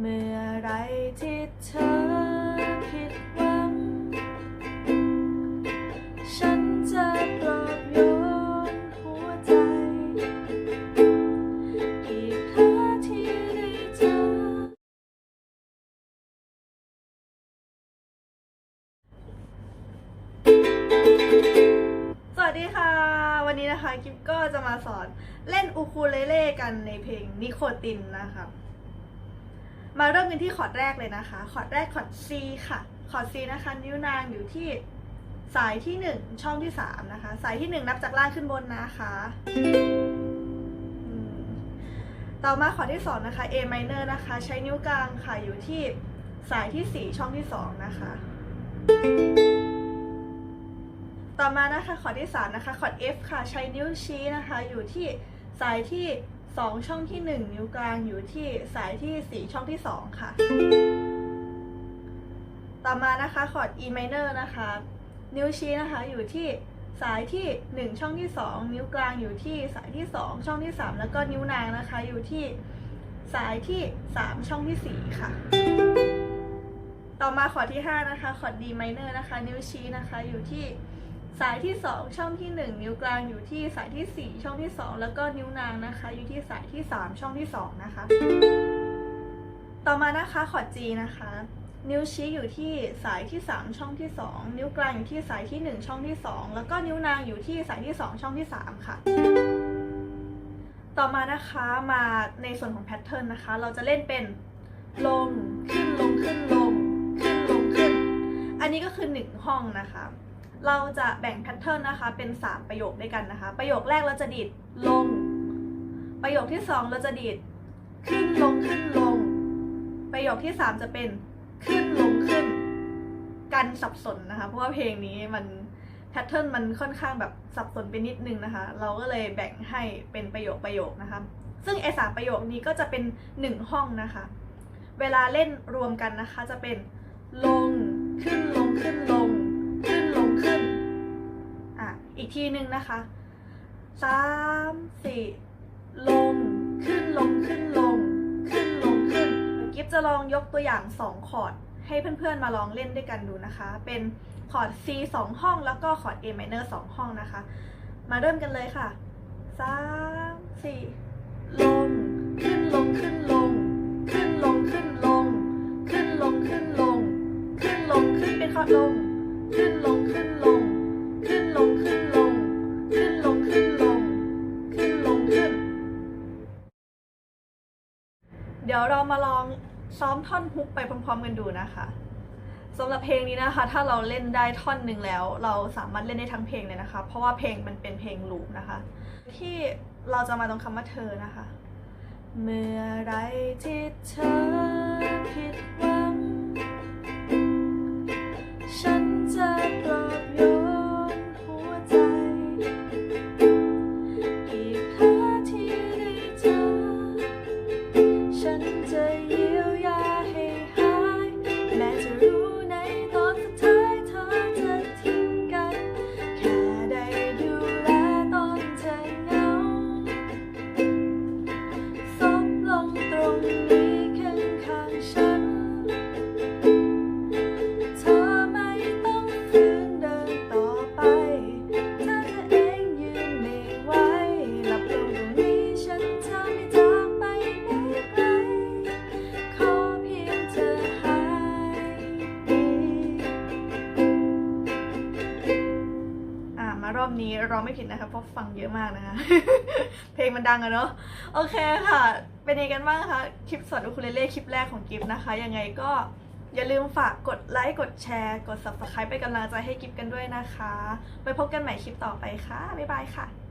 เมื่อไรที่เธอผิดหวัง ฉันจะปลอบโยนหัวใจ อีกครั้งที่ได้เจอ สวัสดีค่ะ วันนี้นะคะ กิฟก็จะมาสอนเล่นอูคูเลเล่กันในเพลงนิโคตินนะคะ มาเริ่มกันที่คอร์ดแรกเลยนะคะคอร์ดแรกคอร์ด C ค่ะคอร์ด C นะคะ นิ้วนางอยู่ที่สายที่ 1 ช่องที่ 3 นะคะ สายที่ 1 นับจากล่างขึ้นบนนะคะต่อมาคอร์ดที่ 2 นะคะ A minor นะคะ ใช้นิ้วกลางค่ะอยู่ที่สายที่ 4 ช่องที่ 2 นะคะ ต่อมานะคะคอร์ดที่ 3 นะคะคอร์ด F ค่ะ ใช้นิ้วชี้นะคะ อยู่ที่สายที่ 2 ช่องที่ 1 นิ้วกลางอยู่ที่สายที่ 4 ช่องที่ 2 ค่ะ ต่อมานะคะคอร์ด E minor นะคะ นิ้วชี้นะคะอยู่ที่สายที่ 1 ช่องที่ 2 นิ้วกลางอยู่ที่สายที่ 2 ช่องที่ 3 แล้วก็นิ้วนางนะคะอยู่ที่สายที่ 3 ช่องที่ 4 ค่ะ ต่อมาคอร์ดที่ 5 นะคะคอร์ด D minor นะคะ นิ้วชี้นะคะอยู่ที่ สายที่ 2 ช่องที่ 1 นิ้วกลางอยู่ที่สายที่ 4 ช่องที่ 2 แล้วก็นิ้วนางนะคะ อยู่ที่สายที่ 3 ช่องที่ 2 นะคะ ต่อมานะคะคอด G นะคะ นิ้วชี้อยู่ที่สายที่ 3 ช่องที่ 2 นิ้วกลางอยู่ที่สายที่ 1 ช่องที่ 2 แล้วก็นิ้วนางอยู่ที่สายที่ 2 ช่องที่ 3 ค่ะ ต่อมานะคะมาในส่วนของแพทเทิร์นนะคะ เราจะเล่นเป็นลงขึ้นลงขึ้นลงขึ้นลงขึ้น อันนี้ก็คือ 1 ห้องนะคะ เราจะแบ่งแพทเทิร์นนะคะเป็น 3 ประโยคด้วยกันนะคะ ประโยคแรกเราจะดีดลง ประโยคที่ 2 เราจะดีดขึ้นลงขึ้นลง ประโยคที่ 3 จะเป็นขึ้นลงขึ้น กันสับสนนะคะ เพราะว่าเพลงนี้มันแพทเทิร์นมันค่อนข้างแบบสับสนไปนิดนึงนะคะ เราก็เลยแบ่งให้เป็นประโยคประโยคนะคะ ซึ่งไอสามประโยคนี้ก็จะเป็น 1 ห้องนะคะ เวลาเล่นรวมกันนะคะจะเป็นลงขึ้นลงขึ้นลง อีกทีหนึ่งนะคะสามสี่ลง ขึ้นลงขึ้นลง ขึ้นลงขึ้นกิฟจะลองยกตัวอย่าง 2 คอร์ด ให้เพื่อนๆมาลองเล่นด้วยกันดูนะคะ เป็นคอร์ด C 2 ห้องแล้วก็คอร์ด A minor 2 ห้องนะคะ มาเริ่มกันเลยค่ะสามสี่ลง ขึ้นลงขึ้นลง ขึ้นลงขึ้นลง ขึ้นลงขึ้นลง ขึ้นลงขึ้นเป็นคอร์ดลง ขึ้นลง ดี๋ยวเรามาลองซ้อมท่อนฮุกไปพร้อมๆกันดูนะคะสำหรับเพลงนี้นะคะ ถ้าเราเล่นได้ท่อนหนึ่งแล้ว เราสามารถเล่นได้ทั้งเพลงเลยนะคะ เพราะว่าเพลงมันเป็นเพลงลูปนะคะ ที่เราจะมาตรงคำว่าเธอนะคะ เมื่อไรที่เธอผิดหวัง อ่ามารอบนี้เราไม่ผิดนะคะเพราะฟังเยอะมากนะคะ เพลงมันดังอะเนาะโอเคค่ะ เป็นยังไงกันบ้างคะคลิปสอนอุคูเลเล่คลิปแรกของกิฟนะคะ ยังไงก็อย่าลืมฝากกดไลค์กดแชร์กด subscribe ไปกำลังใจให้กิฟกันด้วยนะคะ ไปพบกันใหม่คลิปต่อไปค่ะ บ๊ายบายค่ะ